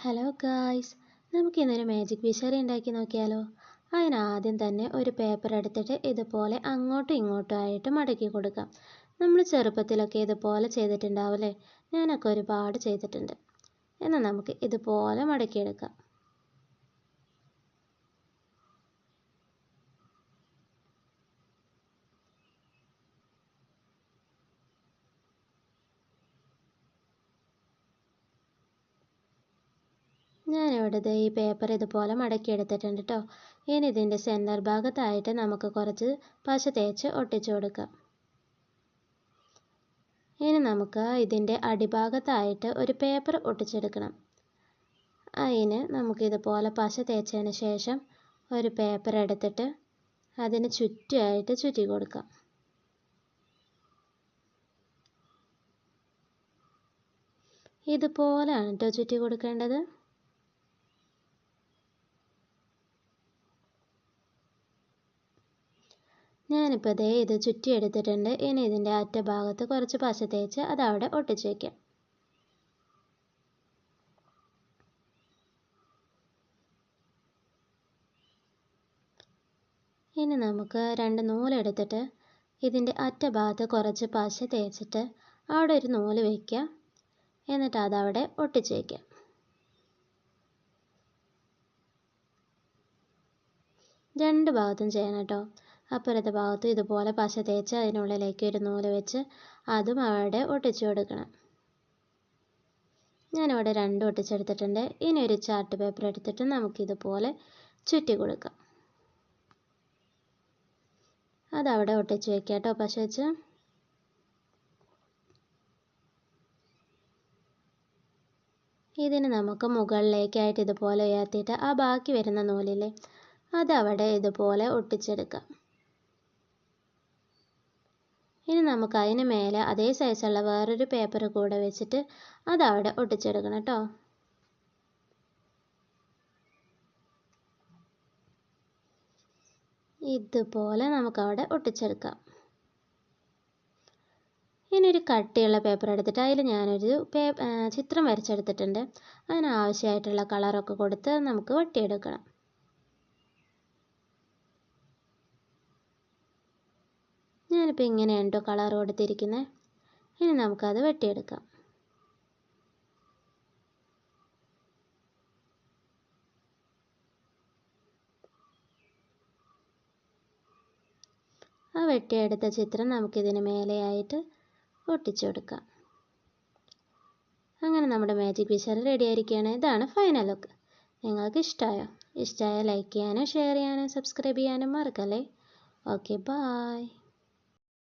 Hello guys നമുക്ക് ഇന്നൊരു magic വിഷറി ഉണ്ടാക്കി നോക്കിയാലോ. അതിനാദ്യം തന്നെ ഒരു പേപ്പർ എടുത്തിട്ട് ഇതുപോലെ അങ്ങോട്ടും ഇങ്ങോട്ടും ആയിട്ട് മടക്കി കൊടുക്കാം. നമ്മൾ ചെറുപ്പത്തിലൊക്കെ ഇതുപോലെ ചെയ്തിട്ടുണ്ടാവില്ലേ ഞാനൊക്കെ ഒരുപാട് ചെയ്തിട്ടുണ്ട്. എന്നാൽ നമുക്ക് ഇതുപോലെ മടക്കിയെടുക്കാം. ഞാനിവിടെ ദേ ഈ പേപ്പർ ഇതുപോലെ മടക്കി എടുത്തിട്ടുണ്ട് കേട്ടോ ഇനി ഇതിന്റെ സെന്റർ ഭാഗത്തായിട്ട് നമുക്ക് കുറച്ച് പശ തേച്ച് ഒട്ടിച്ചു കൊടുക്കാം. ഇനി നമുക്ക് ഇതിന്റെ അടിഭാഗത്തായിട്ട് ഒരു പേപ്പർ ഒട്ടിച്ചെടുക്കണം. അതിന് നമുക്കിതുപോലെ പശ തേച്ചതിന് ശേഷം ഒരു പേപ്പർ എടുത്തിട്ട് അതിന് ചുറ്റുമായിട്ട് ചുറ്റി കൊടുക്കാം. ഇതുപോലെയാണ് കേട്ടോ ചുറ്റി കൊടുക്കേണ്ടത്. ഞാനിപ്പോൾ ദേ ഇത് ചുറ്റി എടുത്തിട്ടുണ്ട് ഇനി ഇതിന്റെ അറ്റഭാഗത്ത് കുറച്ച് പശ തേച്ച് അത് അവിടെ ഒട്ടിച്ച് വയ്ക്കാം ഇനി നമുക്ക് രണ്ട് നൂലെടുത്തിട്ട് ഇതിന്റെ അറ്റഭാഗത്ത് കുറച്ച് പശ തേച്ചിട്ട് അവിടെ ഒരു നൂൽ വയ്ക്കുക എന്നിട്ട് അതവിടെ ഒട്ടിച്ച് വയ്ക്കാം രണ്ട് ഭാഗത്തും ചെയ്യണം കേട്ടോ. അപ്പുറത്തെ ഭാഗത്തും ഇതുപോലെ പശ തേച്ച് അതിനുള്ളിലേക്ക് ഒരു നൂൽ വെച്ച് അതും അവിടെ ഒട്ടിച്ചു കൊടുക്കണം. ഞാനിവിടെ രണ്ടും ഒട്ടിച്ചെടുത്തിട്ടുണ്ട്. ഇനി ഒരു ചാർട്ട് പേപ്പർ എടുത്തിട്ട് നമുക്കിതുപോലെ ചുറ്റി കൊടുക്കാം. അതവിടെ ഒട്ടിച്ച് വെക്കാം കേട്ടോ പശ വെച്ച്. ഇതിന് നമുക്ക് മുകളിലേക്കായിട്ട് ഇതുപോലെ ഉയർത്തിയിട്ട് ആ ബാക്കി വരുന്ന നൂലില്ലേ അതവിടെ ഇതുപോലെ ഒട്ടിച്ചെടുക്കാം. ഇനി നമുക്ക് അതിന് മേലെ അതേ സൈസുള്ള വേറൊരു പേപ്പർ കൂടെ വെച്ചിട്ട് അതവിടെ ഒട്ടിച്ചെടുക്കണം കേട്ടോ. ഇതുപോലെ നമുക്കവിടെ ഒട്ടിച്ചെടുക്കാം. ഇനി ഒരു കട്ടിയുള്ള പേപ്പർ എടുത്തിട്ട് അതിൽ ഞാനൊരു പേ ചിത്രം വരച്ചെടുത്തിട്ടുണ്ട്. അതിനാവശ്യമായിട്ടുള്ള കളറൊക്കെ കൊടുത്ത് നമുക്ക് വെട്ടിയെടുക്കണം. ഞാനിപ്പോൾ ഇങ്ങനെയാണ് കേട്ടോ കളർ കൊടുത്തിരിക്കുന്നത് ഇനി നമുക്കത് വെട്ടിയെടുക്കാം. ആ വെട്ടിയെടുത്ത ചിത്രം നമുക്കിതിന് മേലെയായിട്ട് ഒട്ടിച്ചു കൊടുക്കാം അങ്ങനെ നമ്മുടെ മാജിക് വിഷൽ റെഡി ആയിരിക്കുകയാണ്. ഇതാണ് ഫൈനൽ ലുക്ക് നിങ്ങൾക്ക് ഇഷ്ടമായോ ഇഷ്ടമായ ലൈക്ക് ചെയ്യാനും ഷെയർ ചെയ്യാനും സബ്സ്ക്രൈബ് ചെയ്യാനും മറക്കല്ലേ? Okay bye